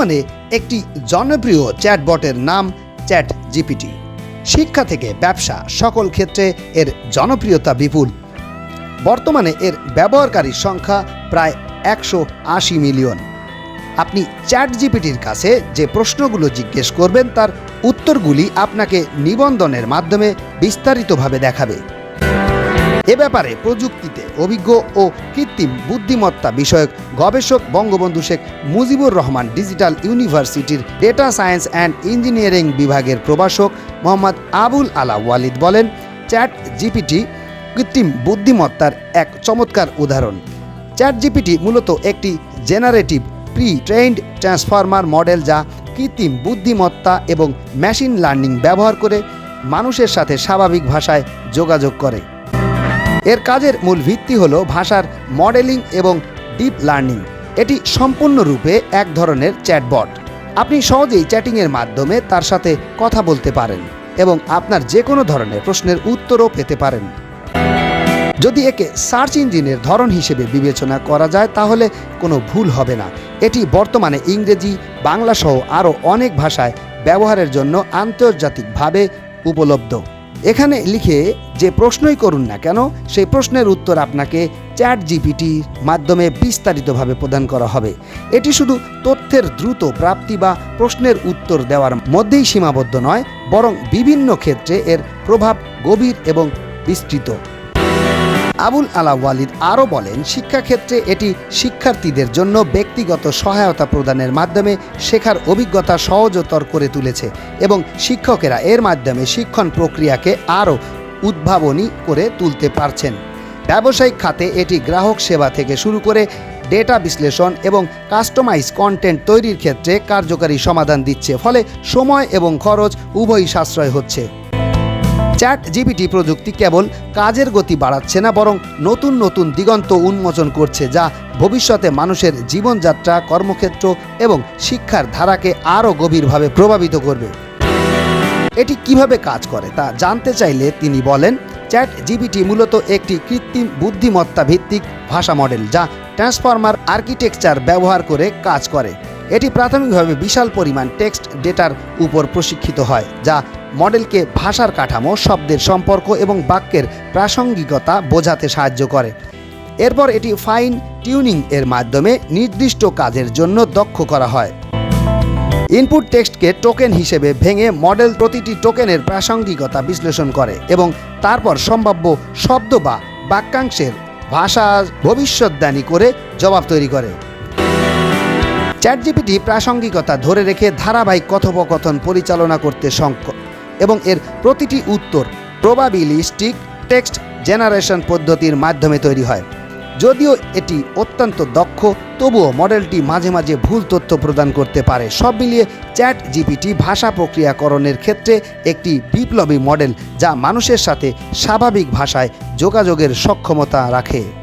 বর্তমানে একটি জনপ্রিয় চ্যাটবটের নাম চ্যাট জিপিটি শিক্ষা থেকে ব্যবসা সকল ক্ষেত্রে এর জনপ্রিয়তা বিপুল। বর্তমানে এর ব্যবহারকারীর সংখ্যা প্রায় একশো আশি মিলিয়ন। আপনি চ্যাট জিপিটির কাছে যে প্রশ্নগুলো জিজ্ঞেস করবেন, তার উত্তরগুলি আপনাকে নিবন্ধনের মাধ্যমে বিস্তারিতভাবে দেখাবে। এ ব্যাপারে প্রযুক্তিতে অভিজ্ঞ ও কৃত্রিম বুদ্ধিমত্তা বিষয়ক গবেষক বঙ্গবন্ধু শেখ মুজিবুর রহমান ডিজিটাল ইউনিভার্সিটির ডেটা সায়েন্স অ্যান্ড ইঞ্জিনিয়ারিং বিভাগের প্রভাষক মোহাম্মদ আবুল আলা ওয়ালিদ বলেন চ্যাট জিপিটি কৃত্রিম বুদ্ধিমত্তার এক চমৎকার উদাহরণ। চ্যাট জিপিটি মূলত একটি generative pre trained transformer model যা কৃত্রিম বুদ্ধিমত্তা এবং মেশিন লার্নিং ব্যবহার করে মানুষের সাথে স্বাভাবিক ভাষায় যোগাযোগ করে। এর কাজের মূল ভিত্তি হল ভাষার মডেলিং এবং ডিপ লার্নিং। এটি সম্পূর্ণরূপে এক ধরনের চ্যাটবট। আপনি সহজেই চ্যাটিংয়ের মাধ্যমে তার সাথে কথা বলতে পারেন এবং আপনার যে কোনো ধরনের প্রশ্নের উত্তরও পেতে পারেন। যদি একে সার্চ ইঞ্জিনের ধরন হিসেবে বিবেচনা করা যায়, তাহলে কোনো ভুল হবে না। এটি বর্তমানে ইংরেজি বাংলা সহ আরও অনেক ভাষায় ব্যবহারের জন্য আন্তর্জাতিকভাবে উপলব্ধ। এখানে লিখে যে প্রশ্নই করুন না কেন, সেই প্রশ্নের উত্তর আপনাকে চ্যাট জিপিটির মাধ্যমে বিস্তারিতভাবে প্রদান করা হবে। এটি শুধু তথ্যের দ্রুত প্রাপ্তি বা প্রশ্নের উত্তর দেওয়ার মধ্যেই সীমাবদ্ধ নয়, বরং বিভিন্ন ক্ষেত্রে এর প্রভাব গভীর এবং বিস্তৃত। আবুল আলা ওয়ালিদ আরও বলেন, শিক্ষাক্ষেত্রে এটি শিক্ষার্থীদের জন্য ব্যক্তিগত সহায়তা প্রদানের মাধ্যমে শেখার অভিজ্ঞতা সহজতর করে তুলেছে এবং শিক্ষকেরা এর মাধ্যমে শিক্ষণ প্রক্রিয়াকে আরও উদ্ভাবনী করে তুলতে পারছেন। ব্যবসায়িক খাতে এটি গ্রাহক সেবা থেকে শুরু করে ডেটা বিশ্লেষণ এবং কাস্টমাইজ কন্টেন্ট তৈরির ক্ষেত্রে কার্যকারী সমাধান দিচ্ছে, ফলে সময় এবং খরচ উভয়ই সাশ্রয় হচ্ছে। চ্যাট জিবিটি প্রযুক্তি কেবল কাজের গতি বাড়াচ্ছে না, বরং নতুন নতুন দিগন্ত উন্মোচন করছে, যা ভবিষ্যতে মানুষের জীবনযাত্রা, কর্মক্ষেত্র এবং শিক্ষার ধারাকে আরও গভীরভাবে প্রভাবিত করবে। এটি কীভাবে কাজ করে তা জানতে চাইলে তিনি বলেন চ্যাট জিবিটি মূলত একটি কৃত্রিম বুদ্ধিমত্তা ভিত্তিক ভাষা মডেল, যা ট্রান্সফর্মার আর্কিটেকচার ব্যবহার করে কাজ করে। এটি প্রাথমিকভাবে বিশাল পরিমাণ টেক্সট ডেটার উপর প্রশিক্ষিত হয়, যা মডেলকে ভাষার কাঠামো, শব্দের সম্পর্ক এবং বাক্যের প্রাসঙ্গিকতা বোঝাতে সাহায্য করে। এরপর এটি ফাইন টিউনিং এর মাধ্যমে নির্দিষ্ট কাজের জন্য দক্ষ করা হয়। ইনপুট টেক্সটকে টোকেন হিসেবে ভেঙে মডেল প্রতিটি টোকেনের প্রাসঙ্গিকতা বিশ্লেষণ করে এবং তারপর সম্ভাব্য শব্দ বা বাক্যাংশের ভাষা ভবিষ্যৎদানী করে জবাব তৈরি করে। চ্যাটজিপিটি প্রাসঙ্গিকতা ধরে রেখে ধারাবাহিক কথোপকথন পরিচালনা করতে সক্ষম এবং এর প্রতিটি উত্তর প্রবাবিলিস্টিক টেক্সট জেনারেশন পদ্ধতির মাধ্যমে তৈরি হয়। যদিও এটি অত্যন্ত দক্ষ, তবুও মডেলটি মাঝে মাঝে ভুল তথ্য প্রদান করতে পারে। সব মিলিয়ে চ্যাট জিপিটি ভাষা প্রক্রিয়াকরণের ক্ষেত্রে একটি বিপ্লবী মডেল যা মানুষের সাথে স্বাভাবিক ভাষায় যোগাযোগের সক্ষমতা রাখে।